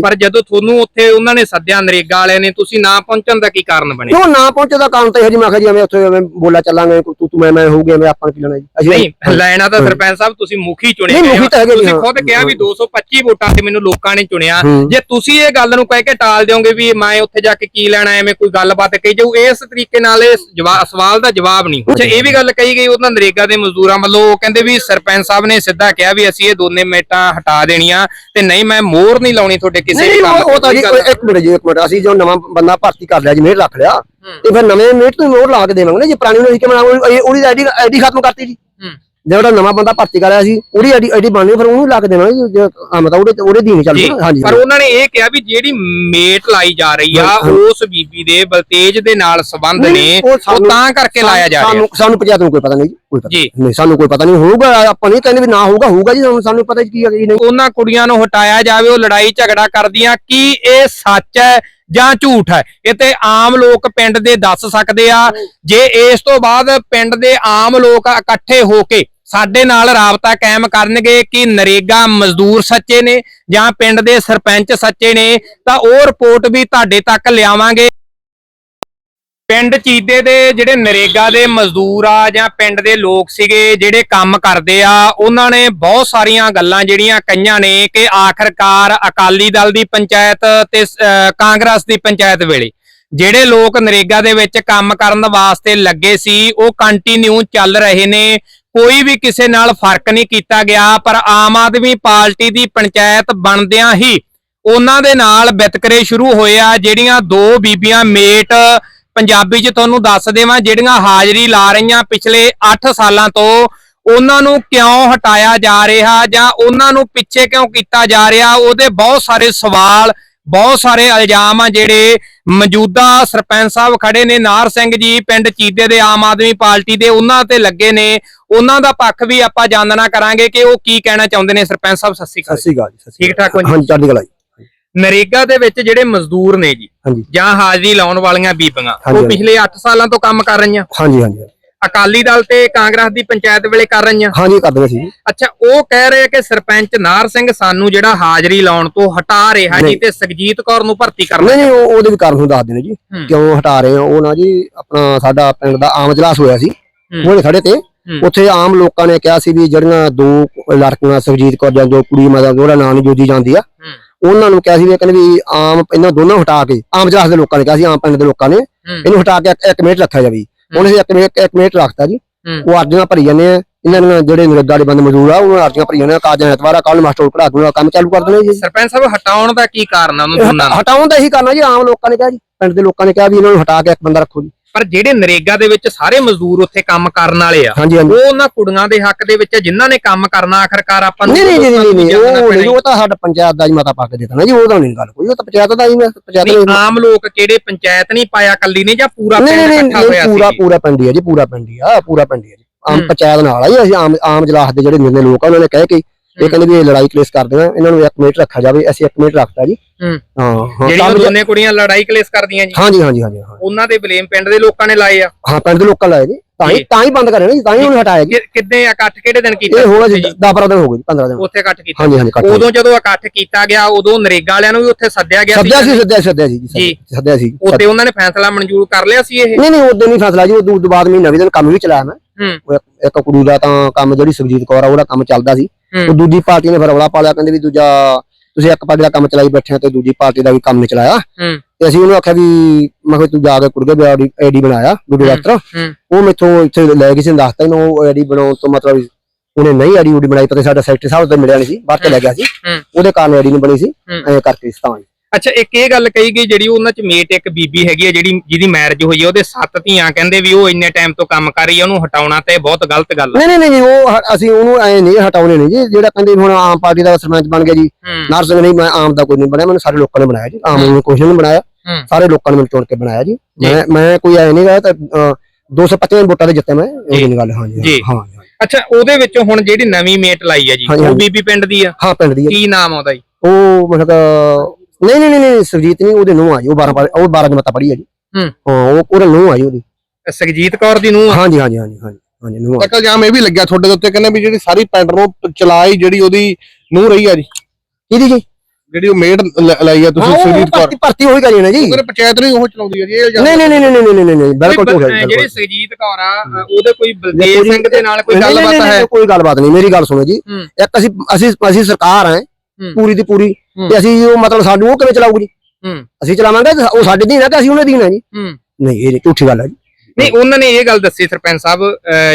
ਪਰ ਜਦੋਂ ਤੁਹਾਨੂੰ ਉੱਥੇ ਉਹਨਾਂ ਨੇ ਸੱਦਿਆ ਨਰੇਗਾ ਵਾਲਿਆਂ ਨੇ ਤੁਸੀਂ ਨਾ ਪਹੁੰਚਣ ਦਾ ਕੀ ਕਾਰਨ ਬਣਿਆ ਕਿਉਂ ਨਾ ਪਹੁੰਚੇ ਦਾ ਕਾਰਨ ਤਾਂ ਇਹ ਜੀ ਮੈਂ ਕਿਹਾ ਜੀ ਐਵੇਂ ਉੱਥੇ ਐਵੇਂ ਬੋਲਾ ਚੱਲਾਂਗੇ ਤੂੰ ਤੂੰ ਮੈਂ ਮੈਂ ਹੋਊਗੇ ਐਵੇਂ ਆਪਾਂ ਨੂੰ ਕੀ ਲੈਣਾ ਜੀ? ਅਸੀਂ ਨਹੀਂ ਲੈਣਾ ਤਾਂ ਸਰਪੰਚ ਸਾਹਿਬ ਤੁਸੀਂ ਮੁਖੀ ਚੁਣੇ ਨਹੀਂ, ਮੁਖੀ। ਤਾਂ ਹੈਗੇ ਜੀ, ਤੁਸੀਂ ਹਾਂ। ਖੁਦ ਕਿਹਾ ਵੀ 225 ਵੋਟਾਂ ਤੇ ਮੈਨੂੰ ਲੋਕਾਂ ਨੇ ਚੁਣਿਆ। ਹੂੰ। ਜੇ ਤੁਸੀਂ ਇਹ ਗੱਲ ਨੂੰ ਕਹਿ ਕੇ ਟਾਲ ਦਿਓਗੇ ਵੀ ਮੈਂ ਉੱਥੇ ਜਾ ਕੇ ਕੀ ਲੈਣਾ ਐਵੇਂ ਕੋਈ ਗੱਲਬਾਤ ਕਹੀ ਜਾਊ ਇਸ ਤਰੀਕੇ ਨਾਲ ਇਹ ਜਵਾ- ਸਵਾਲ ਦਾ ਜਵਾਬ ਨਹੀਂ ਅੱਛਾ ਇਹ ਵੀ ਗੱਲ ਕਹੀ ਗਈ ਉਹਨਾਂ ਨਰੇਗਾ ਦੇ ਮਜ਼ਦੂਰਾਂ ਵੱਲੋਂ ਉਹ ਕਹਿੰਦੇ ਵੀ ਸਰਪੰਚ ਸਾਹਿਬ ਨੇ ਸਿੱਧਾ ਕਿਹਾ ਵੀ ਅਸੀਂ ਇਹ ਦੋਨੇ ਮੇਟਾਂ ਹਟਾ ਦੇਣੀਆਂ ਤੇ ਨਹੀਂ ਮੈਂ ਮੋਹਰ ਨਹੀਂ ਲਾਉਣੀ ਤੁਹਾਡੇ ਕਿਸੇ ਨਹੀਂ ਉਹ ਉਹ ਤਾਂ ਜੀ ਕੋਈ ਇੱਕ ਮਿੰਟ ਜੀ ਇੱਕ ਮਿੰਟ ਅਸੀਂ ਜੋ ਨਵਾਂ ਬੰਦਾ ਭਰਤੀ ਕਰ ਲਿਆ ਜੀ ਮੇਰ ਰੱਖ ਲਿਆ ਤੇ ਫਿਰ ਨਵੇਂ ਮੇਟ ਤੋਂ ਮੋਹਰ ਲਾ ਕੇ ਦੇਵਾਂਗੇ ਨਾ ਜੇ ਪੁਰਾਣੀ ਨੂੰ ਅਸੀਂ ਕਿਵੇਂ ਲਾਵਾਂਗੇ? ਉਹਦੀ ਆਈਡੀ ਆਈਡੀ ਖਤਮ ਕਰਤੀ ਜੀ ਹੂੰ। ਜਿਹੜਾ ਨਵਾਂ ਬੰਦਾ ਭਰਤੀ ਕਰਿਆ ਸੀ ਉਹਦੀ ਆਈਡੀ ਆਈਡੀ ਬਣਨੀ ਫਿਰ ਉਹਨੂੰ ਲਾ ਕੇ ਦੇਵਾਂਗੇ ਜੀ, ਜੇ ਆ ਮਤਲਬ ਉਹਦੇ ਉਹਦੇ ਦੀਨ ਚੱਲ। ਹਾਂਜੀ ਪਰ ਉਹਨਾਂ ਨੇ ਇਹ ਕਿਹਾ ਵੀ ਜਿਹੜੀ ਮੇਟ ਲਾਈ ਜਾ ਰਹੀ ਆ। ਉਸ ਬੀਬੀ ਦੇ ਬਲਤੇਜ ਦੇ ਨਾਲ ਸੰਬੰਧ ਨੇ ਉਹ ਤਾਂ ਕਰਕੇ ਲਾਇਆ ਜਾ ਰਿਹਾ। ਸਾਨੂੰ ਸਾਨੂੰ ਪੰਚਾਇਤ ਨੂੰ ਕੋਈ ਪਤਾ ਨਹੀਂ ਕੋਈ ਪਤਾ ਨਹੀਂ। ਸਾਨੂੰ ਕੋਈ ਪਤਾ ਨਹੀਂ ਹੋਊਗਾ ਆਪਾਂ ਨਹੀਂ ਕਹਿੰਦੇ ਵੀ ਨਾ ਹੋਊਗਾ ਹੋਊਗਾ ਜੀ ਸਾਨੂੰ- ਸਾਨੂੰ ਪਤਾ ਕੀ ਹੈ ਕੀ ਨਹੀਂ। ਉਹਨਾਂ ਕੁੜੀਆਂ ਨੂੰ ਹਟਾਇਆ ਜਾਵੇ ਉਹ ਲੜਾਈ ਝਗੜਾ ਕਰਦੀਆਂ ਕੀ ਇਹ ਸੱਚ ਹੈ ਜਾਂ ਝੂਠ ਹੈ? ਇਹ ਤੇ ਆਮ ਲੋਕ ਪਿੰਡ ਦੇ ਦੱਸ ਸਕਦੇ ਆ। ਜੇ ਇਸ ਤੋਂ ਬਾਅਦ ਪਿੰਡ ਦੇ ਆਮ ਲੋਕ ਇਕੱਠੇ ਹੋ ਕੇ ਸਾਡੇ ਨਾਲ ਰਾਬਤਾ ਕਾਇਮ ਕਰਨਗੇ ਕਿ ਨਰੇਗਾ ਮਜ਼ਦੂਰ ਸੱਚੇ ਨੇ ਜਾਂ ਪਿੰਡ ਦੇ ਸਰਪੰਚ ਸੱਚੇ ਨੇ ਤਾਂ ਉਹ ਰਿਪੋਰਟ ਵੀ ਤੁਹਾਡੇ ਤੱਕ ਲਿਆਵਾਂਗੇ। ਪਿੰਡ ਚੀਦੇ ਦੇ ਜਿਹੜੇ ਨਰੇਗਾ ਦੇ ਮਜ਼ਦੂਰ ਆ ਜਾਂ ਪਿੰਡ ਦੇ ਲੋਕ ਸੀਗੇ ਜਿਹੜੇ ਕੰਮ ਕਰਦੇ ਆ ਉਹਨਾਂ ਨੇ ਬਹੁਤ ਸਾਰੀਆਂ ਗੱਲਾਂ ਜਿਹੜੀਆਂ ਕਈਆਂ ਨੇ ਕਿ ਆਖਰਕਾਰ ਅਕਾਲੀ ਦਲ ਦੀ ਪੰਚਾਇਤ ਤੇ ਅਹ, ਕਾਂਗਰਸ ਦੀ ਪੰਚਾਇਤ ਵੇਲੇ। ਜਿਹੜੇ ਲੋਕ ਨਰੇਗਾ ਦੇ ਵਿੱਚ ਕੰਮ ਕਰਨ ਵਾਸਤੇ ਲੱਗੇ ਸੀ ਉਹ ਕੰਟੀਨਿਊ ਚੱਲ ਰਹੇ ਨੇ। ਕੋਈ ਵੀ ਕਿਸੇ ਨਾਲ ਫ਼ਰਕ ਨਹੀਂ ਕੀਤਾ ਗਿਆ, ਪਰ ਆਮ ਆਦਮੀ ਪਾਰਟੀ ਦੀ ਪੰਚਾਇਤ ਬਣਦਿਆਂ ਹੀ ਉਹਨਾਂ ਦੇ ਨਾਲ ਵਿਤਕਰੇ ਸ਼ੁਰੂ ਹੋਏ ਆ, ਜਿਹੜੀਆਂ ਦੋ ਬੀਬੀਆਂ ਮੇਟ ਪੰਜਾਬੀ 'ਚ ਤੁਹਾਨੂੰ ਦੱਸ ਦੇਵਾਂ, ਜਿਹੜੀਆਂ ਹਾਜ਼ਰੀ ਲਾ ਰਹੀਆਂ ਪਿਛਲੇ 8 ਸਾਲਾਂ ਤੋਂ, ਉਹਨਾਂ ਨੂੰ ਕਿਉਂ ਹਟਾਇਆ ਜਾ ਰਿਹਾ ਜਾਂ ਉਹਨਾਂ ਨੂੰ ਪਿੱਛੇ ਕਿਉਂ ਕੀਤਾ ਜਾ ਰਿਹਾ, ਉਹਦੇ ਬਹੁਤ ਸਾਰੇ ਸਵਾਲ, ਬਹੁਤ ਸਾਰੇ ਇਲਜ਼ਾਮ ਆ ਜਿਹੜੇ ਮੌਜੂਦਾ ਸਰਪੰਚ ਸਾਹਿਬ ਖੜੇ ਨੇ, ਨਾਰ ਸਿੰਘ ਜੀ, ਪਿੰਡ ਚੀਦੇ ਦੇ ਆਮ ਆਦਮੀ ਪਾਰਟੀ ਦੇ, ਉਹਨਾਂ ਤੇ ਲੱਗੇ ਨੇ। ਉਹਨਾਂ ਦਾ ਪੱਖ ਵੀ ਆਪਾਂ ਜਾਣਨਾ ਕਰਾਂਗੇ ਕਿ ਉਹ ਕੀ ਕਹਿਣਾ ਚਾਹੁੰਦੇ ਨੇ। ਸਰਪੰਚ ਸਾਹਿਬ ਸਤਿ ਸ਼੍ਰੀ ਸਤਿ ਅਕਾਲ ਸ੍ਰੀ ਅਕਾਲ ਜੀ ਸਤਿ ਠੀਕ ਠਾਕ ਹੋ ਜੀ? ਹਾਂਜੀ ਚੜ੍ਹਦੀ ਕਲਾ ਜੀ ਨਰੇਗਾ ਦੇ ਵਿੱਚ ਜਿਹੜੇ ਮਜ਼ਦੂਰ ਨੇ ਜੀ ਜਾਂ ਹਾਜ਼ਰੀ ਲਾਉਣ ਵਾਲੀਆਂ ਬੀਬੀਆਂ ਉਹ। ਪਿਛਲੇ 8 ਸਾਲਾਂ ਤੋਂ ਕੰਮ ਕਰ ਰਹੀਆਂ? ਹਾਂਜੀ ਹਾਂਜੀ। ਅਕਾਲੀ ਦਲ ਤੇ ਕਾਂਗਰਸ ਦੀ ਪੰਚਾਇਤ ਵੇਲੇ ਕਰ ਰਹੀਆਂ? ਹਾਂਜੀ ਕਰ ਦਿੰਦੇ ਸੀ। ਅੱਛਾ ਉਹ ਕਹਿ ਰਹੇ ਕਿ ਸਰਪੰਚ ਨਾਰ ਸਿੰਘ ਸਾਨੂੰ ਜਿਹੜਾ ਹਾਜ਼ਰੀ ਲਾਉਣ ਤੋਂ ਹਟਾ ਰਿਹਾ ਜੀ। ਤੇ ਸੁਖਜੀਤ ਕੌਰ ਨੂੰ ਭਰਤੀ ਕਰਨਾ ਨਹੀਂ ਉਹ ਉਹਦੇ ਵੀ ਕਾਰਨ ਦੱਸ ਦਿੰਦੇ ਜੀ। ਕਿਉਂ ਹਟਾ ਰਹੇ ਆ? ਉਹ ਨਾ ਜੀ ਆਪਣਾ ਸਾਡਾ ਪਿੰਡ ਦਾ ਆਮ ਇਜਲਾਸ ਹੋਇਆ ਸੀ। ਹੂੰ। ਉਹਦੇ ਖੜੇ ਤੇ। ਉੱਥੇ ਆਮ ਲੋਕਾਂ ਨੇ ਕਿਹਾ ਸੀ ਵੀ ਜਿਹੜੀਆਂ ਦੋ ਲੜਕੀਆਂ ਸੁਖਜੀਤ ਕੌਰ ਜਾਂ ਜੋ ਕੁੜੀ ਮਤਲਬ ਉਹਦਾ ਨਾਂ ਨਹੀਂ ਜੋਦੀ ਜਾਂਦੀ ਆ। ਉਹਨਾਂ ਨੂੰ ਕਿਹਾ ਸੀ ਵੀ ਕਹਿੰਦੇ ਵੀ ਆਮ ਇਹਨਾਂ ਦੋਨਾਂ ਹਟਾ ਕੇ ਆਮ ਇਜਲਾਸ ਦੇ ਲੋਕਾਂ ਨੇ ਕਿਹਾ ਸੀ ਆਮ ਪਿੰਡ ਦੇ ਲੋਕਾਂ ਨੇ। ਇਹਨੂੰ ਹਟਾ ਕੇ ਇੱਕ- ਮਿੰਟ ਰੱਖਿਆ ਜਾਵੇ। ਉਹਨੇ ਇੱਕ ਮਿੰਟ ਇੱਕ ਮਿੰਟ ਰੱਖਤਾ ਜੀ। ਉਹ ਅਰਜ਼ੀਆਂ ਭਰੀ ਜਾਂਦੇ ਆ। ਇਹਨਾਂ ਨੂੰ ਜਿਹੜੇ ਨਿਰਗਾ ਦੇ ਬੰਦੇ ਮਜ਼ਦੂਰ ਆ ਉਹਨਾਂ ਅਰਜ਼ੀਆਂ ਭਰੀ ਜਾਂਦੇ ਆ। ਕਾਜਾਂ ਐਤਵਾਰਾ ਕੱਲ ਮਾਸਟਰ ਪੜਾ ਦੂੰਗਾ ਕੰਮ ਚਾਲੂ ਕਰ ਦੇਣਾ ਜੀ। ਸਰਪੰਚ ਸਾਹਿਬ ਹਟਾਉਣ ਦਾ ਕੀ ਕਾਰਨ ਆ ਉਹਨਾਂ ਦੋਨਾਂ ਹਟਾਉਣ ਦਾ ਇਹੀ ਕਰਨਾ ਜੀ ਆਮ ਲੋਕਾਂ ਨੇ ਕਿਹਾ ਜੀ। ਪਿੰਡ ਦੇ ਲੋਕਾਂ ਨੇ ਕਿਹਾ ਵੀ ਇਹਨਾਂ ਨੂੰ ਹਟਾ ਕੇ ਇੱਕ ਬੰਦਾ ਰੱਖੋ ਜੀ। ਪਰ ਜਿਹੜੇ ਨਰੇਗਾ ਦੇ ਵਿੱਚ ਸਾਰੇ ਮਜ਼ਦੂਰ ਉੱਥੇ ਕੰਮ ਕਰਨ ਵਾਲੇ ਆ ਉਹ ਉਹਨਾਂ ਕੁੜੀਆਂ ਦੇ ਹੱਕ ਦੇ ਵਿੱਚ ਆ ਜਿਨ੍ਹਾਂ ਨੇ ਕੰਮ ਕਰਨਾ ਆਖਰਕਾਰ ਆਪਾਂ ਨੂੰ ਨਹੀਂ ਨਹੀਂ ਨਹੀਂ ਉਹ ਨਹੀਂ ਉਹ ਤਾਂ ਸਾਡਾ ਪੰਚਾਇਤ ਦਾ ਹੀ ਮਤਾ ਪਾ ਕੇ ਦਿੱਤਾ ਨਾ ਜੀ ਉਹਦਾ ਨਹੀਂ ਗੱਲ ਕੋਈ ਉਹ ਤਾਂ ਪੰਚਾਇਤ ਦਾ ਹੀ ਪੰਚਾਇਤ ਆਮ ਲੋਕ ਕਿਹੜੇ ਪੰਚਾਇਤ ਨਹੀਂ ਪਾਇਆ ਕੱਲੀ ਨੇ ਜਾਂ ਪੂਰਾ ਪਿੰਡ ਇਕੱਠਾ ਹੋਇਆ ਨਹੀਂ ਪੂਰਾ ਸੀ? ਪੂਰਾ ਪਿੰਡ ਹੀ ਹੈ ਜੀ ਪੂਰਾ ਪਿੰਡ ਹੀ ਆ ਪੂਰਾ ਪਿੰਡ ਹੀ ਜੀ। ਆਮ। ਪੰਚਾਇਤ ਨਾਲ ਆ ਜੀ ਅਸੀਂ ਆਮ ਆਮ ਜਲਾਸ ਦੇ ਜਿਹੜੇ ਨਿਰਣੇ ਲੋਕ ਆ ਉਹਨਾਂ ਨੇ ਕਹਿ ਕੇ ਇਹ ਕਹਿੰਦੇ ਵੀ ਇਹ ਲੜਾਈ ਕਲੇਸ ਕਰਦੇ ਆ ਇਹਨਾਂ ਨੂੰ ਇੱਕ ਮਿੰਟ ਰੱਖਿਆ ਜਾਵੇ ਅਸੀਂ ਇੱਕ ਮਿੰਟ ਰੱਖਤਾ ਜੀ। ਹੂੰ। ਹਾਂ ਹਾਂ ਜਿਹੜੀਆਂ ਦੋਨੇ ਕੁੜੀਆਂ ਲੜਾਈ ਕਲੇਸ ਕਰਦੀਆਂ ਜੀ। ਹਾਂਜੀ ਹਾਂਜੀ ਹਾਂਜੀ ਹਾਂ। ਉਹਨਾਂ ਦੇ ਬਲੇਮ ਪਿੰਡ ਦੇ ਲੋਕਾਂ ਨੇ ਲਾਏ ਆ। ਹਾਂ ਪਿੰਡ ਦੇ ਲੋਕਾਂ ਲਾਏ ਜੀ। ਤਾਂ ਹੀ ਜੀ। ਤਾਂ ਹੀ ਬੰਦ ਕਰਿਆ ਨਾ ਜੀ ਤਾਂ ਹੀ ਉਹਨੂੰ ਹਟਾਇਆ ਜੀ। ਕਿ- ਕਿੱਦੇ ਇਕੱਠ ਕਿਹੜੇ ਦਿਨ ਕੀਤਾ ਇਹ ਉੱਥੇ ਜੀ 10 12 ਦਿਨ ਹੋ ਗਏ ਜੀ 15 ਦਿਨ। ਉੱਥੇ ਇਕੱਠ ਕੀਤਾ। ਹਾਂਜੀ ਹਾਂਜੀ ਕੱਟ ਉਦੋਂ ਜਦੋਂ ਇਕੱਠ ਕੀਤਾ ਗਿਆ ਉਦੋਂ ਨਰੇਗਾ ਵਾਲਿਆਂ ਨੂੰ ਵੀ ਉੱਥੇ ਸੱਦਿਆ ਗਿਆ ਸੱਦਿਆ ਸੀ ਸੱਦਿਆ ਸੱਦਿਆ ਸੀ ਜੀ। ਜੀ ਸੱਦਿਆ ਸੀ। ਉੱਤੇ ਉਹਨਾਂ ਨੇ ਫੈਸਲਾ ਮਨਜ਼ੂਰ ਕਰ ਲਿਆ ਸੀ ਇਹ? ਨਹੀਂ ਨਹੀਂ ਉਦੋਂ ਨਹੀਂ ਫੈਸਲਾ ਜੀ ਉਦੋਂ ਉਦੋਂ ਬਾਅਦ ਮਹੀਨਾ ਵੀ ਦਿਨ ਕੰਮ ਵੀ ਚਲਾਇਆ ਮੈਂ। ਹੂੰ। ਇੱਕ- ਕੁੜੀ ਦਾ ਤਾਂ ਕੰਮ ਜਿਹੜੀ ਸੁਖਜੀਤ ਕੌਰ ਆ ਉਹਦਾ ਕੰਮ ਚੱਲਦਾ ਸੀ। ਉਹ ਦੂਜੀ ਪਾਰਟੀ ਨੇ ਫਿਰ ਰੌਲਾ ਪਾ ਲਿਆ ਕਹਿੰਦੇ ਵੀ ਦੂਜਾ ਤੁਸੀਂ ਇੱਕ ਪਾਰਟੀ ਦਾ ਕੰਮ ਚਲਾਈ ਬੈਠੇ ਹੋ ਤੇ ਦੂਜੀ ਪਾਰਟੀ ਦਾ ਵੀ ਕੰਮ ਨਹੀਂ ਚਲਾਇਆ ਤੇ ਅਸੀਂ ਉਹਨੂੰ ਆਖਿਆ ਵੀ ਮੈਂ ਕਿਹਾ ਤੂੰ ਜਾ ਕੇ ਕੁੜਗੇ ਵੀ ਆਈਡੀ ਬਣਾਇਆ ਵੀਡੀਓ ਹੂੰ ਉਹ ਮੈਥੋਂ ਇੱਥੇ ਲੈ ਗਈ ਸੀ ਦੱਸਤਾ ਇਹਨੂੰ ਉਹ ਆਈਡੀ ਬਣਾਉਣ ਤੋਂ ਮਤਲਬ ਉਹਨੇ ਨਹੀਂ ਆਈਡੀ ਉਡੀ ਬਣਾਈ ਪਤਾ ਸਾਡਾ ਸੈਕਟਰੀ ਸਾਹਿਬ ਤੋਂ ਮਿਲਿਆ ਨਹੀਂ ਸੀ ਬਾਹਰ ਚਲਾ ਗਿਆ ਸੀ। ਉਹਦੇ ਕਾਰਨ ਆਈਡੀ ਨਹੀਂ ਬਣੀ ਸੀ। ਐਂ ਕਰਕੇ ਸੀ ਤਾਂ ਜੀ। ਅੱਛਾ ਇੱਕ ਇਹ ਗੱਲ ਕਹੀ ਗਈ ਜਿਹੜੀ ਉਹਨਾਂ ਚ ਮੇਟ ਇੱਕ ਬੀਬੀ ਹੈਗੀ ਹੈ ਜਿਹੜੀ ਜਿਹਦੀ ਮੈਰਿਜ ਹੋਈ ਹੈ ਉਹਦੇ ਸੱਤ ਧੀਆਂ ਕਹਿੰਦੇ ਵੀ ਉਹ ਇੰਨੇ ਟਾਈਮ ਤੋਂ ਕੰਮ ਕਰ ਰਹੀ ਹੈ ਉਹਨੂੰ ਹਟਾਉਣਾ ਤੇ ਬਹੁਤ ਗਲਤ ਗੱਲ ਹੈ ਨਹੀਂ ਨਹੀਂ ਨਹੀਂ ਉਹ ਹ- ਅਸੀਂ ਉਹਨੂੰ ਐ ਨਹੀਂ ਹਟਾਉਣੇ ਨਹੀਂ ਜੀ ਜਿਹੜਾ ਕਹਿੰਦੇ ਹੁਣ ਆਮ ਪਾਰਟੀ ਦਾ ਸਰਪੰਚ ਬਣ ਗਿਆ ਜੀ ਹੂੰ ਨਾਰ ਸਿੰਘ ਨਹੀਂ ਮੈਂ ਆਮ ਦਾ ਕੋਈ ਨਹੀਂ ਬਣਿਆ ਮੈਨੂੰ ਸਾਰੇ ਲੋਕਾਂ ਨੇ ਬਣਾਇਆ ਜੀ ਆਮ ਨੂੰ ਕੁਛ ਨਹੀਂ ਬਣਾਇਆ ਹੂੰ। ਸਾਰੇ ਲੋਕਾਂ ਨੇ ਮੈਨੂੰ ਚੁਣ ਕੇ ਬਣਾਇਆ ਜੀ ਜੀ। ਮੈਂ ਮੈਂ ਕੋਈ ਐ ਨਹੀਂ ਗਿਆ ਤਾਂ ਅ, 225 ਵੋਟਾਂ ਦੇ ਜਿੱਤੇ ਮੈਂ ਇਹ ਨਹੀਂ ਗੱਲ ਹਾਂ ਜੀ। ਜੀ ਹਾਂ ਹਾਂ। ਅੱਛਾ ਉਹਦੇ ਵਿੱਚੋਂ ਹੁਣ ਜਿਹੜੀ ਨਵੀਂ ਮੇਟ ਲਾਈ ਹੈ ਜੀ ਹਾਂਜੀ, ਉਹ ਹਾਂਜੀ। ਬੀਬੀ ਪਿੰਡ ਦੀ ਆ ਹਾਂ ਪਿੰਡ ਦੀ ਹੈ। ਕੀ ਨਾਮ ਆਉਂਦਾ ਜੀ ਉਹ ਮੈਂ ਕਿਹਾ ਨਹੀਂ ਨਹੀਂ ਨਹੀਂ ਨਹੀਂ ਸੁਰਜੀਤ ਨਹੀਂ ਉਹਦੇ ਨੂੰ ਆ ਜੀ ਉਹ 12 ਪੜ੍ਹ- ਉਹ 12 ਜਮਾਤਾ ਪੜ੍ਹੀ ਹੈ ਜੀ ਹੂੰ। ਹਾਂ ਉਹ ਉਹਦੇ ਨੂੰ ਆ ਜੀ ਉਹਦੀ ਸੁਖਜੀਤ ਕੌਰ ਦੀ ਨੂੰ ਹਾਂਜੀ ਹਾਂਜੀ ਹਾਂਜੀ ਹਾਂਜੀ ਹਾਂਜੀ ਨੂੰ ਤੱਕ ਇਲਜ਼ਾਮ ਇਹ ਵੀ ਲੱਗਿਆ ਤੁਹਾਡੇ ਦੇ ਉੱਤੇ ਕਹਿੰਦੇ ਵੀ ਜਿਹੜੀ ਸਾਰੀ ਪਿੰਡ ਨੂੰ ਚਲਾਈ ਜਿਹੜੀ ਉਹਦੀ ਨੂੰ ਰਹੀ ਆ ਜੀ ਕਿਹਦੀ ਜੀ ਜਿਹੜੀ ਉਹ ਮੇਡ ਲਾਈ ਆ ਤੁਸੀਂ ਉਹ ਸੁਜੀਤ ਕੌਰ ਭਰਤੀ ਭਰਤੀ ਹੋਈ ਕਰੀ ਨਾ ਜੀ ਉਹਦੇ ਪੰਚਾਇਤ ਨਹੀਂ ਉਹ ਚਲਾਉਂਦੀ ਹੈ ਜੀ ਇਹ ਨਹੀਂ ਨਹੀਂ ਨਹੀਂ ਨਹੀਂ ਨਹੀਂ ਨਹੀਂ ਨਹੀਂ ਬਿਲਕੁਲ ਝੂਠ ਹੈ ਜਿਹੜੀ। ਸੁਜੀਤ ਕੌਰ ਆ ਉਹਦੇ ਕੋਈ ਬਲਦੇਵ ਸਿੰਘ ਦੇ ਨਾਲ ਕੋਈ ਗੱਲਬਾਤ ਹੈ ਨਹੀਂ, ਕੋਈ ਗੱਲਬਾਤ ਨਹੀਂ ਮੇਰੀ ਗੱਲ ਸੁਣੋ ਜੀ। ਇੱਕ ਅਸੀਂ ਅਸੀਂ ਅਸੀਂ ਸਰਕਾਰ ਹੂੰ। ਪੂਰੀ ਦੀ ਪੂਰੀ। ਤੇ ਅਸੀਂ ਉਹ ਮਤਲਬ ਸਾਨੂੰ ਉਹ ਕਿਵੇਂ ਚਲਾਊਗੀ ਜੀ? ਅਸੀਂ ਚਲਾਵਾਂਗੇ ਉਹ ਸਾਡੇ ਦੀਨ ਹੈ ਕਿ ਅਸੀਂ ਉਹਨੇ ਦੀਨ ਜੀ। ਨਹੀਂ ਇਹ ਝੂਠੀ ਗੱਲ ਹੈ ਜੀ। ਨਹੀਂ ਉਹਨਾਂ ਨੇ ਇਹ ਗੱਲ ਦੱਸੀ ਸਰਪੰਚ ਸਾਹਿਬ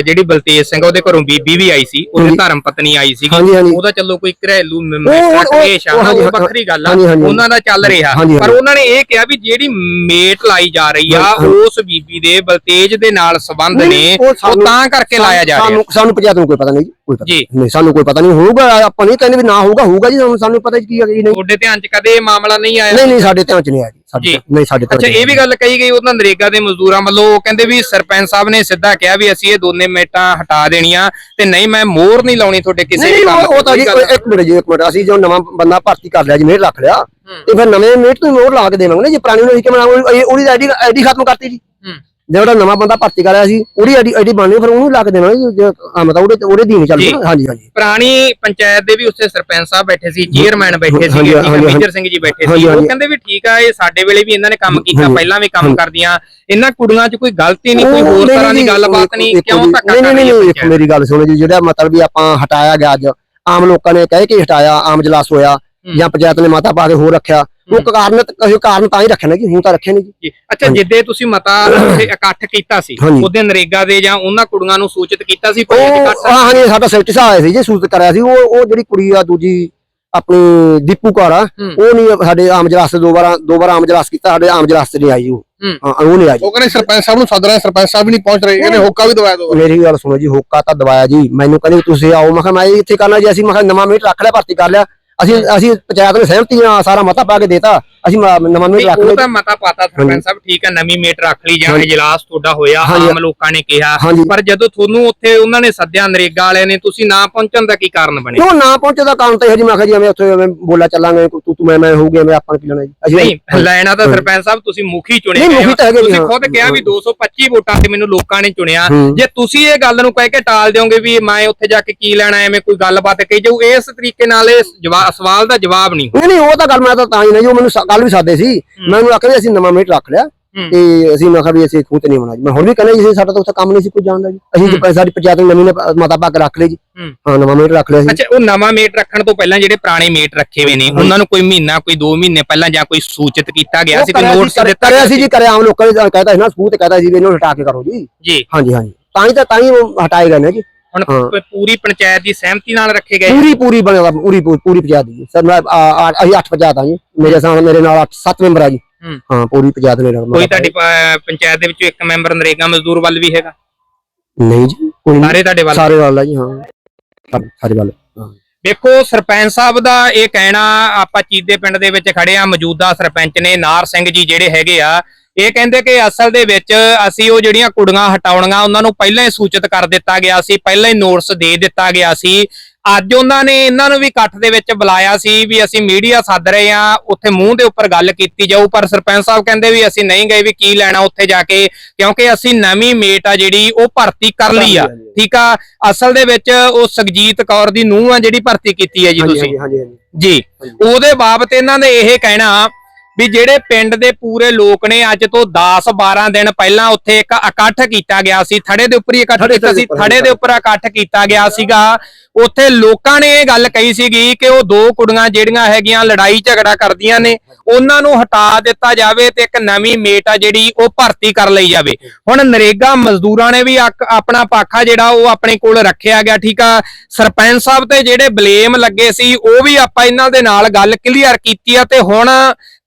ਜਿਹੜੀ ਬਲਤੇਜ ਸਿੰਘ ਉਹਦੇ ਘਰੋਂ ਬੀਬੀ ਵੀ ਆਈ ਸੀ ਉਹਦੀ ਹਾਂਜੀ। ਧਰਮ ਪਤਨੀ ਆਈ ਸੀ ਹਾਂਜੀ ਹਾਂਜੀ। ਉਹਦਾ ਚੱਲੋ ਕੋਈ ਘਰੇਲੂ ਮ- ਉਹ- ਉਹ- ਕਲੇਸ਼ ਆ ਨਾ, ਹਾਂਜੀ, ਉਹ ਹਾਂ, ਵੱਖਰੀ ਗੱਲ ਆ ਹਾਂਜੀ, ਹਾਂਜੀ। ਉਹਨਾਂ ਦਾ ਚੱਲ ਰਿਹਾ। ਹਾਂਜੀ, ਪਰ ਹਾਂਜੀ। ਉਹਨਾਂ ਨੇ ਇਹ ਕਿਹਾ ਵੀ ਜਿਹੜੀ ਮੇਟ ਲਾਈ ਜਾ ਰਹੀ ਆ ਹਾਂਜੀ। ਉਸ ਬੀਬੀ ਦੇ ਬਲਤੇਜ ਦੇ ਨਾਲ ਸੰਬੰਧ ਨੇ ਉਹ ਉਹ ਸਾਨੂੰ- ਤਾਂ ਕਰਕੇ ਲਾਇਆ ਜਾ ਰਿਹਾ। ਸਾਨੂੰ ਸਾਨੂੰ ਪੰਚਾਇਤ ਨੂੰ ਕੋਈ ਪਤਾ ਨਹੀਂ ਜੀ ਕੋਈ ਪਤਾ ਜੀ। ਨਹੀਂ। ਸਾਨੂੰ ਕੋਈ ਪਤਾ ਨਹੀਂ ਹੋਊਗਾ ਆਪਾਂ ਨਹੀਂ ਕਹਿੰਦੇ ਵੀ ਨਾ ਹੋਊਗਾ ਹੋਊਗਾ ਜੀ ਸਾਨੂੰ- ਸਾਨੂੰ ਪਤਾ ਜੀ ਕੀ ਹੈ ਕੀ ਨਹੀਂ। ਤੁਹਾਡੇ ਧਿਆਨ 'ਚ ਕਦੇ ਇਹ ਮਾਮਲਾ ਨਹੀਂ ਆਇਆ? ਨਹੀਂ ਨਹੀਂ ਸਾਡੇ ਧਿਆਨ ਚ ਨਹੀਂ ਆਇਆ ਜੀ। ਸਾਡੇ। ਨਹੀਂ ਸਾਡੇ ਅੱਛਾ ਇਹ ਵੀ ਗੱਲ ਕਹੀ ਗਈ ਉਹਨਾਂ ਨਰੇਗਾ ਦੇ ਮਜ਼ਦੂਰਾਂ ਵੱਲੋਂ ਉਹ ਕਹਿੰਦੇ ਵੀ ਸਰਪੰਚ ਸਾਹਿਬ ਨੇ ਸਿੱਧਾ ਕਿਹਾ ਵੀ ਅਸੀਂ ਇਹ ਦੋਨੇ ਮੇਟਾਂ ਹਟਾ ਦੇਣੀਆਂ ਤੇ ਨਹੀਂ ਮੈਂ ਮੋਹਰ ਨਹੀਂ ਲਾਉਣੀ ਤੁਹਾਡੇ ਕਿਸੇ ਵੀ ਕੰਮ ਉਹ ਤਾਂ ਜੀ ਇੱਕ ਮਿੰਟ ਜੀ ਇੱਕ ਮਿੰਟ ਅਸੀਂ ਜੋ ਨਵਾਂ ਬੰਦਾ ਭਰਤੀ ਕਰ ਲਿਆ ਜੀ ਮੇਰ ਰੱਖ ਲਿਆ ਤੇ ਫਿਰ ਨਵੇਂ ਮੇਟ ਤੋਂ ਮੋਹਰ ਲਾ ਕੇ ਦੇਵਾਂਗੇ ਨਾ ਜੇ ਪੁਰਾਣੀ ਨੂੰ ਕਿਵੇਂ? ਉਹਦੀ ਆਈਡੀ ਆਈਡੀ ਖਤਮ ਕਰਤੀ ਜੀ ਹੂੰ। ਜਿਹੜਾ ਨਵਾਂ ਬੰਦਾ ਭਰਤੀ ਕਰਿਆ ਸੀ ਉਹਦੀ ਆਈਡੀ ਆਈਡੀ ਬਣਨੀ ਫਿਰ ਉਹਨੂੰ ਲਾ ਕੇ ਦੇਵਾਂਗੇ ਜੀ, ਆ ਮਤਲਬ ਉਹਦੇ ਉਹਦੇ ਦੀਨ ਚੱਲ। ਪਊਗਾ। ਹਾਂਜੀ ਹਾਂਜੀ ਪੁਰਾਣੀ ਪੰਚਾਇਤ ਦੇ ਵੀ ਉੱਥੇ ਸਰਪੰਚ ਸਾਹਿਬ ਬੈਠੇ ਸੀ ਚੇਅਰਮੈਨ ਬੈਠੇ ਹਾਂਜੀ, ਮੇਜਰ ਸਿੰਘ ਜੀ ਬੈਠੇ ਸੀ ਉਹ। ਕਹਿੰਦੇ ਵੀ ਠੀਕ ਆ ਇਹ ਸਾਡੇ ਵੇਲੇ ਵੀ ਇਹਨਾਂ ਨੇ ਕੰਮ ਕੀਤਾ ਪਹਿਲਾਂ ਵੀ ਕੰਮ। ਕਰਦੀਆਂ ਇਹਨਾਂ ਕੁੜੀਆਂ 'ਚ ਕੋਈ ਗਲਤੀ ਨਹੀਂ ਕੋਈ ਹੋਰ ਤਰ੍ਹਾਂ ਦੀ ਗੱਲਬਾਤ ਨਹੀਂ ਕਿਉਂ ਧੱਕਾ ਨਹੀਂ ਨਹੀਂ ਨਹੀਂ? ਮੇਰੀ ਗੱਲ ਸੁਣੋ ਜੀ ਜਿਹੜਾ ਮਤਲਬ ਵੀ ਆਪਾਂ ਹਟਾਇਆ ਗਿਆ ਅੱਜ ਆਮ ਲੋਕਾਂ ਨੇ ਕਹਿ ਕੇ ਹਟਾਇਆ ਆਮ ਜਲਾਸ ਹੋਇਆ। ਜਾਂ ਪੰਚਾਇਤ ਨੇ ਮਾਤਾ ਪਾ ਕੇ ਹੋਰ ਰੱਖਿਆ ਉਹ ਕਾਰਨ ਕਿਸੇ ਕਾਰਨ ਤਾਂ ਹੀ ਰੱਖਿਆ ਨਾ ਜੀ ਹੁਣ ਤਾਂ ਰੱਖਿਆ ਨਹੀਂ ਜੀ ਜੀ। ਅੱਛਾ। ਜਿੱਦੇ ਤੁਸੀਂ ਮਤਾ ਇਕੱਠ ਕੀਤਾ ਸੀ। ਉਹਦੇ ਨਰੇਗਾ ਦੇ ਜਾਂ ਉਹਨਾਂ ਕੁੜੀਆਂ ਨੂੰ ਸੂਚਿਤ ਕੀਤਾ ਸੀ ਹਾਂ ਹਾਂਜੀ ਸਾਡਾ ਸੈਕਟਰੀ ਸਾਹਿਬ ਆਇਆ ਸੀ ਜੀ ਸੂਚਿਤ ਕਰਿਆ ਸੀ ਉਹ ਉਹ ਜਿਹੜੀ ਕੁੜੀ ਆ ਦੂਜੀ ਆਪਣੀ ਦੀਪੂ ਕੌਰ ਆ। ਉਹ ਨਹੀਂ ਸਾਡੇ ਆਮ ਜਲਾਸ ਤੇ ਦੋ ਵਾਰ ਦੋ ਵਾਰ ਆਮ ਜਲਾਸ ਕੀਤਾ ਸਾਡੇ ਆਮ ਜਲਾਸ ਤੇ ਨਹੀਂ ਆਈ ਉਹ ਹੂੰ। ਉਹ ਨਹੀਂ ਆਈ ਉਹ ਕਹਿੰਦੇ ਸਰਪੰਚ ਸਾਹਿਬ ਨੂੰ ਸੱਦ ਰਹੇ ਸਰਪੰਚ ਸਾਹਿਬ ਵੀ ਨਹੀਂ ਪਹੁੰਚ ਰਹੇ ਇਹਨੇ ਹੋਕਾ ਵੀ ਦਵਾਇਆ ਦੋ ਮੇਰੀ ਗੱਲ ਸੁਣੋ ਜੀ ਹੋਕਾ ਤਾਂ ਦਵਾਇਆ ਜੀ ਮੈਨੂੰ ਕਹਿੰਦੇ ਤੁਸੀਂ ਆਓ ਮੈਂ ਕਿਹਾ ਮੈਂ ਇੱਥੇ ਕਰਨਾ ਜੀ ਅਸੀਂ ਮੈਂ ਕਿਹਾ ਨਵਾਂ ਮੀਟ ਰੱਖ ਲਿਆ ਭਰਤੀ ਕਰ ਲਿਆ ਅਸੀਂ ਅਸੀਂ ਪੰਚਾਇਤ ਨੂੰ ਸਹਿਮਤੀ ਨਾਲ ਸਾਰਾ ਮਤਾ ਪਾ ਕੇ ਦੇਤਾ। ਅਸੀਂ ਮ- ਨਵਾਂ ਮੀਟ ਰੱਖ ਉਹ ਤਾਂ ਮਤਾ ਪਾਤਾ ਸਰਪੰਚ। ਸਾਹਿਬ ਠੀਕ ਹੈ ਨਵੀਂ ਮੇਟ ਰੱਖ ਲਈ ਜਾਂ ਹਾਂਜੀ। ਇਜਲਾਸ ਤੁਹਾਡਾ ਹੋਇਆ ਹਾਂਜੀ। ਆਮ ਲੋਕਾਂ ਨੇ ਕਿਹਾ ਹਾਂਜੀ ਪਰ ਜਦੋਂ ਤੁਹਾਨੂੰ ਉੱਥੇ ਉਹਨਾਂ ਨੇ ਸੱਦਿਆ ਨਰੇਗਾ ਵਾਲਿਆਂ ਨੇ ਤੁਸੀਂ ਨਾ ਪਹੁੰਚਣ ਦਾ ਕੀ ਕਾਰਨ ਬਣਿਆ ਕਿਉਂ ਨਾ ਪਹੁੰਚੇ ਦਾ ਕਾਰਨ ਤਾਂ ਇਹ ਜੀ ਮੈਂ ਕਿਹਾ ਜੀ ਐਵੇਂ ਉੱਥੇ ਐਵੇਂ ਬੋਲਾ ਚੱਲਾਂਗੇ ਤੂੰ ਤੂੰ ਮੈਂ ਮੈਂ ਹੋਊਗੇ ਐਵੇਂ ਆਪਾਂ ਨੂੰ ਕੀ ਲੈਣਾ ਜੀ ਅਸੀਂ ਨਹੀਂ ਲੈਣਾ ਤਾਂ ਸਰਪੰਚ ਸਾਹਿਬ ਤੁਸੀਂ ਮੁਖੀ ਚੁਣੇ ਨਹੀਂ, ਗਏ ਮੁਖੀ। ਤਾਂ ਹੈਗੇ ਜੀ, ਤੁਸੀਂ ਹਾਂ। ਖੁਦ ਕਿਹਾ ਵੀ 225 ਵੋਟਾਂ ਤੇ ਮੈਨੂੰ ਲੋਕਾਂ ਨੇ ਚੁਣਿਆ ਹੂੰ। ਜੇ ਤੁਸੀਂ ਇਹ ਗੱਲ ਨੂੰ ਕਹਿ ਕੇ ਟਾਲ ਦਿਓਗੇ ਵੀ ਮੈਂ ਉੱਥੇ ਜਾ ਕੇ ਕੀ ਲੈਣਾ ਐਵੇਂ ਕੋਈ ਗੱਲਬਾਤ ਕਹੀ ਜਾਊ ਇਸ ਤਰੀਕੇ ਨਾਲ ਇਹ ਜਵਾ- ਸਵਾਲ ਦਾ ਜਵਾਬ ਨਹੀਂ ਨਹੀਂ ਨਹੀਂ ਉਹ ਤਾਂ ਗੱਲ ਮੈਂ ਤਾਂ ਤਾਂ ਹੀ ਨਹੀਂ ਉਹ ਮੈਨੂੰ ਕੱਲ ਵੀ ਸਾਦੇ ਸੀ। ਮੈਂ ਉਹਨੂੰ ਆਖਿਆ ਵੀ ਅਸੀਂ ਨਵਾਂ ਮੀਟ ਰੱਖ ਲਿਆ। ਤੇ ਅਸੀਂ ਮੈਂ ਕਿਹਾ ਵੀ ਅਸੀਂ ਖੂਤ ਨਹੀਂ ਜੀ। ਮੈਂ ਹੁਣ ਵੀ ਕਹਿੰਦਾ ਜੀ ਸਾਡਾ ਤਾਂ ਉੱਥੇ ਕੰਮ ਨਹੀਂ ਸੀ ਕੋਈ ਜਾਣਦਾ ਜੀ। ਅਸੀਂ। ਜੇ ਸਾਡੀ ਪੰਚਾਇਤ ਨੇ ਨਵੀਂ ਮਤਾ ਪਾ ਕੇ ਰੱਖ ਲਈ ਜੀ। ਹੂੰ। ਨਵਾਂ ਮੀਟ ਰੱਖ ਲਿਆ ਸੀ। ਅੱਛਾ ਉਹ ਨਵਾਂ ਮੇਟ ਰੱਖਣ ਤੋਂ ਪਹਿਲਾਂ ਜਿਹੜੇ ਪੁਰਾਣੇ ਮੇਟ ਰੱਖੇ ਹੋਏ ਨੇ ਉਹਨਾਂ ਨੂੰ ਕੋਈ ਮਹੀਨਾ ਕੋਈ 2 ਮਹੀਨੇ ਪਹਿਲਾਂ ਜਾਂ ਕੋਈ ਸੂਚਿਤ ਕੀਤਾ ਗਿਆ ਸੀ ਕੋਈ ਨੋਟਿਸ ਦਿੱਤਾ ਗਿਆ ਸੀ ਜੀ ਕਰਿਆ ਆਮ ਲੋਕਾਂ ਨੇ ਕਹਿਤਾ ਸੀ ਨਾ ਸਬੂਤ ਕਹਿਤਾ ਸੀ ਵੀ ਇਹਨੂੰ ਹਟਾ ਕੇ ਕਰੋ ਜੀ। ਜੀ। ਹਾਂਜੀ ਹਾਂਜੀ। ਤਾਂ ਹੀ ਤਾਂ ਤਾਂ ਹੀ ਉਹ ਹਟਾਏ ਗਏ ਨੇ ਜੀ। ਹੁਣ ਹਾਂ। ਪ- ਪੂਰੀ ਪੰਚਾਇਤ ਦੀ ਸਹਿਮਤੀ ਨਾਲ ਰੱਖੇ ਗਏ। ਪੂਰੀ ਪੂਰੀ ਬਣਿਆ ਪੂਰੀ ਪੂਰੀ ਪੂਰੀ ਪੰਚਾਇਤ ਦੀ। ਸਰ ਮੈਂ ਆ- ਆ- ਅਸੀਂ ਅੱਠ ਪੰਚਾਇਤ ਆ ਜੀ। ਮੇਰੇ ਸਾਹਮਣੇ ਮੇਰੇ ਨਾਲ ਅੱਠ ਸੱਤ ਮੈਂਬਰ ਆ ਜੀ। ਹੂੰ। ਹਾਂ ਪੂਰੀ ਪੰਚਾਇਤ ਨੇ ਨਾਲ। ਕੋਈ ਤੁਹਾਡੀ ਪ- ਪੰਚਾਇਤ ਦੇ ਵਿੱਚੋਂ ਇੱਕ ਮੈਂਬਰ ਨਰੇਗਾ ਮਜ਼ਦੂਰ ਵੱਲ ਵੀ ਹੈਗਾ? ਨਹੀਂ ਜੀ ਕੋਈ ਨਹੀਂ। ਸਾਰੇ ਤੁਹਾਡੇ ਵੱਲ? ਸਾਰੇ ਵਾਲਾ ਆ ਜੀ ਹਾਂ। ਸਾਰੇ- ਸਾਰੇ ਵਾਲਾ ਦੇਖੋ ਸਰਪੰਚ ਸਾਹਿਬ ਦਾ ਇਹ ਕਹਿਣਾ ਆਪਾਂ ਚੀਦੇ ਪਿੰਡ ਦੇ ਵਿੱਚ ਖੜੇ ਆ ਮੌਜੂਦਾ ਸਰਪੰਚ ਨੇ ਨਾਰ ਸਿੰਘ ਜੀ ਜਿਹੜੇ ਹੈਗੇ ਆ ਇਹ ਕਹਿੰਦੇ ਕਿ ਅਸਲ ਦੇ ਵਿੱਚ ਅਸੀਂ ਉਹ ਜਿਹੜੀਆਂ ਕੁੜੀਆਂ ਹਟਾਉਣੀਆਂ ਉਹਨਾਂ ਨੂੰ ਪਹਿਲਾਂ ਹੀ ਸੂਚਿਤ ਕਰ ਦਿੱਤਾ ਗਿਆ ਸੀ ਪਹਿਲਾਂ ਹੀ ਨੋਟਿਸ ਦੇ ਦਿੱਤਾ ਗਿਆ ਸੀ। ਅੱਜ ਉਹਨਾਂ ਨੇ ਇਹਨਾਂ ਨੂੰ ਵੀ ਇਕੱਠ ਦੇ ਵਿੱਚ ਬੁਲਾਇਆ ਸੀ ਵੀ ਅਸੀਂ ਮੀਡੀਆ ਸੱਦ ਰਹੇ ਆ ਉੱਥੇ ਮੂੰਹ ਦੇ ਉੱਪਰ ਗੱਲ ਕੀਤੀ ਜਾਊ ਪਰ ਸਰਪੰਚ ਸਾਹਿਬ ਕਹਿੰਦੇ ਵੀ ਅਸੀਂ ਨਹੀਂ ਗਏ ਵੀ ਕੀ ਲੈਣਾ ਉੱਥੇ ਜਾ ਕੇ ਕਿਉਂਕਿ ਅਸੀਂ ਨਵੀਂ ਮੇਟ ਆ ਜਿਹੜੀ ਉਹ ਭਰਤੀ ਕਰ ਲਈ ਆ। ਠੀਕ ਆ? ਅਸਲ ਦੇ ਵਿੱਚ ਉਹ ਸੁਖਜੀਤ ਕੌਰ ਦੀ ਨੂੰਹ ਆ ਜਿਹੜੀ ਭਰਤੀ ਕੀਤੀ ਹੈ ਜੀ ਤੁਸੀਂ। ਜੀ। ਉਹਦੇ ਬਾਬਤ ਇਹਨਾਂ ਦੇ ਇਹ ਕਹਿਣਾ ਵੀ ਜਿਹੜੇ ਪਿੰਡ ਦੇ ਪੂਰੇ ਲੋਕ ਨੇ ਅੱਜ ਤੋਂ 10 12 ਦਿਨ ਪਹਿਲਾਂ ਉੱਥੇ ਇੱਕ ਇਕੱਠ ਕੀਤਾ ਗਿਆ ਸੀ ਥੜੇ ਦੇ ਉੱਪਰ ਹੀ ਇਕੱਠ ਕੀਤਾ ਸੀ ਥੜੇ ਦੇ ਉੱਪਰ ਇਕੱਠ ਕੀਤਾ ਗਿਆ ਸੀਗਾ। ਉੱਥੇ ਲੋਕਾਂ ਨੇ ਇਹ ਗੱਲ ਕਹੀ ਸੀਗੀ ਕਿ ਉਹ ਦੋ ਕੁੜੀਆਂ ਜਿਹੜੀਆਂ ਹੈਗੀਆਂ ਲੜਾਈ ਝਗੜਾ ਕਰਦੀਆਂ ਨੇ ਉਹਨਾਂ ਨੂੰ ਹਟਾ ਦਿੱਤਾ ਜਾਵੇ ਤੇ ਇੱਕ ਨਵੀਂ ਮੇਟ ਆ ਜਿਹੜੀ ਉਹ ਭਰਤੀ ਕਰ ਲਈ ਜਾਵੇ। ਹੁਣ ਨਰੇਗਾ ਮਜ਼ਦੂਰਾਂ ਨੇ ਵੀ ਆਪਣਾ ਪਾਖਾ ਜਿਹੜਾ ਉਹ ਆਪਣੇ ਕੋਲ ਰੱਖਿਆ ਗਿਆ ਠੀਕ ਆ? ਸਰਪੰਚ ਸਾਹਿਬ ਤੇ ਜਿਹੜੇ ਬਲੇਮ ਲੱਗੇ ਸੀ ਉਹ ਵੀ ਆਪਾਂ ਇਹਨਾਂ ਦੇ ਨਾਲ ਗੱਲ ਕਲੀਅਰ ਕੀਤੀ ਆ ਤੇ ਹੁਣ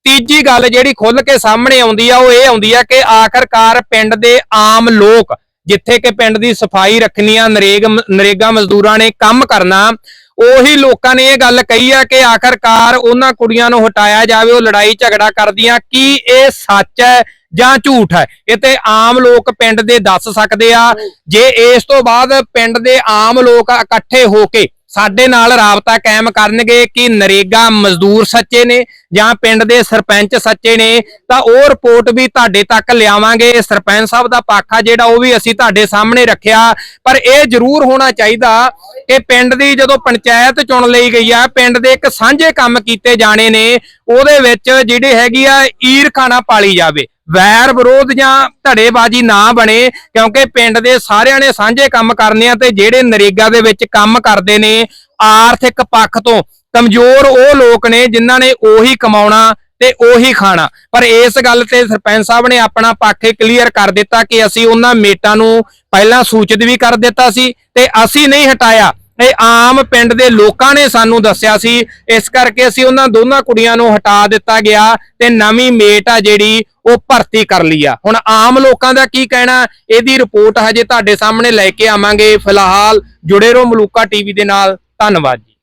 ਤੀਜੀ ਗੱਲ ਜਿਹੜੀ ਖੁੱਲ ਕੇ ਸਾਹਮਣੇ ਆਉਂਦੀ ਆ, ਉਹ ਇਹ ਆਉਂਦੀ ਆ ਕਿ ਆਖਰਕਾਰ ਪਿੰਡ ਦੇ ਆਮ ਲੋਕ ਜਿੱਥੇ ਕਿ ਪਿੰਡ ਦੀ ਸਫ਼ਾਈ ਰੱਖਣੀ ਆ ਨਰੇਗ ਨਰੇਗਾ ਮਜ਼ਦੂਰਾਂ ਨੇ ਕੰਮ ਕਰਨਾ, ਉਹੀ ਲੋਕਾਂ ਨੇ ਇਹ ਗੱਲ ਕਹੀ ਆ ਕਿ ਆਖਰਕਾਰ ਉਹਨਾਂ ਕੁੜੀਆਂ ਨੂੰ ਹਟਾਇਆ ਜਾਵੇ, ਉਹ ਲੜਾਈ ਝਗੜਾ ਕਰਦੀਆਂ, ਕੀ ਇਹ ਸੱਚ ਹੈ ਜਾਂ ਝੂਠ ਹੈ? ਇਹ ਤੇ ਆਮ ਲੋਕ ਪਿੰਡ ਦੇ ਦੱਸ ਸਕਦੇ ਆ। ਜੇ ਇਸ ਤੋਂ ਬਾਅਦ ਪਿੰਡ ਦੇ ਆਮ ਲੋਕ ਇਕੱਠੇ ਹੋ ਕੇ ਸਾਡੇ ਨਾਲ ਰਾਬਤਾ ਕਾਇਮ ਕਰਨਗੇ ਕਿ ਨਰੇਗਾ ਮਜ਼ਦੂਰ ਸੱਚੇ ਨੇ ਜਾਂ ਪਿੰਡ ਦੇ ਸਰਪੰਚ ਸੱਚੇ ਨੇ, ਤਾਂ ਉਹ ਰਿਪੋਰਟ ਵੀ ਤੁਹਾਡੇ ਤੱਕ ਲਿਆਵਾਂਗੇ। ਸਰਪੰਚ ਸਾਹਿਬ ਦਾ ਪੱਖ ਜਿਹੜਾ ਉਹ ਵੀ ਅਸੀਂ ਤੁਹਾਡੇ ਸਾਹਮਣੇ ਰੱਖਿਆ, ਪਰ ਇਹ ਜ਼ਰੂਰ ਹੋਣਾ ਚਾਹੀਦਾ ਕਿ ਪਿੰਡ ਦੀ ਜਦੋਂ ਪੰਚਾਇਤ ਚੁਣ ਲਈ ਗਈ ਆ, ਪਿੰਡ ਦੇ ਇੱਕ ਸਾਂਝੇ ਕੰਮ ਕੀਤੇ ਜਾਣੇ ਨੇ, ਉਹਦੇ ਵਿੱਚ ਜਿਹੜੀ ਹੈਗੀ ਆ ਈਰਖਾਨਾ ਪਾਲੀ ਜਾਵੇ। ਵੈਰ ਵਿਰੋਧ ਜਾਂ ਧੜੇਬਾਜ਼ੀ ਨਾ ਬਣੇ, ਕਿਉਂਕਿ ਪਿੰਡ ਦੇ ਸਾਰਿਆਂ ਨੇ ਸਾਂਝੇ ਕੰਮ ਕਰਨੇ ਆ ਤੇ ਜਿਹੜੇ ਨਰੇਗਾ ਦੇ ਵਿੱਚ ਕੰਮ ਕਰਦੇ ਨੇ ਆਰਥਿਕ ਪੱਖ ਤੋਂ, ਕਮਜ਼ੋਰ ਉਹ ਲੋਕ ਨੇ ਜਿਨ੍ਹਾਂ ਨੇ ਉਹੀ ਕਮਾਉਣਾ ਤੇ ਉਹੀ ਖਾਣਾ। ਪਰ ਇਸ ਗੱਲ ਤੇ ਸਰਪੰਚ ਸਾਹਿਬ ਨੇ ਆਪਣਾ ਪੱਖ ਕਲੀਅਰ ਕਰ ਦਿੱਤਾ ਕਿ ਅਸੀਂ ਉਹਨਾਂ ਮੇਟਾਂ ਨੂੰ ਪਹਿਲਾਂ ਸੂਚਿਤ ਵੀ ਕਰ ਦਿੱਤਾ ਸੀ ਤੇ ਅਸੀਂ ਨਹੀਂ ਹਟਾਇਆ। ਇਹ ਆਮ ਪਿੰਡ ਦੇ ਲੋਕਾਂ ਨੇ ਸਾਨੂੰ ਦੱਸਿਆ ਸੀ। ਇਸ ਕਰਕੇ ਅਸੀਂ ਉਹਨਾਂ ਦੋਨਾਂ ਕੁੜੀਆਂ ਨੂੰ ਹਟਾ ਦਿੱਤਾ ਗਿਆ ਤੇ ਨਵੀਂ ਮੇਟ ਆ ਜਿਹੜੀ ਉਹ ਭਰਤੀ ਕਰ ਲਈ ਆ। ਹੁਣ ਆਮ ਲੋਕਾਂ ਦਾ ਕੀ ਕਹਿਣਾ? ਇਹਦੀ ਰਿਪੋਰਟ ਹਜੇ ਤੁਹਾਡੇ ਸਾਹਮਣੇ ਲੈ ਕੇ ਆਵਾਂਗੇ। ਫਿਲਹਾਲ ਜੁੜੇ ਰਹੋ ਮਲੂਕਾ ਟੀਵੀ ਦੇ ਨਾਲ। ਧੰਨਵਾਦ ਜੀ।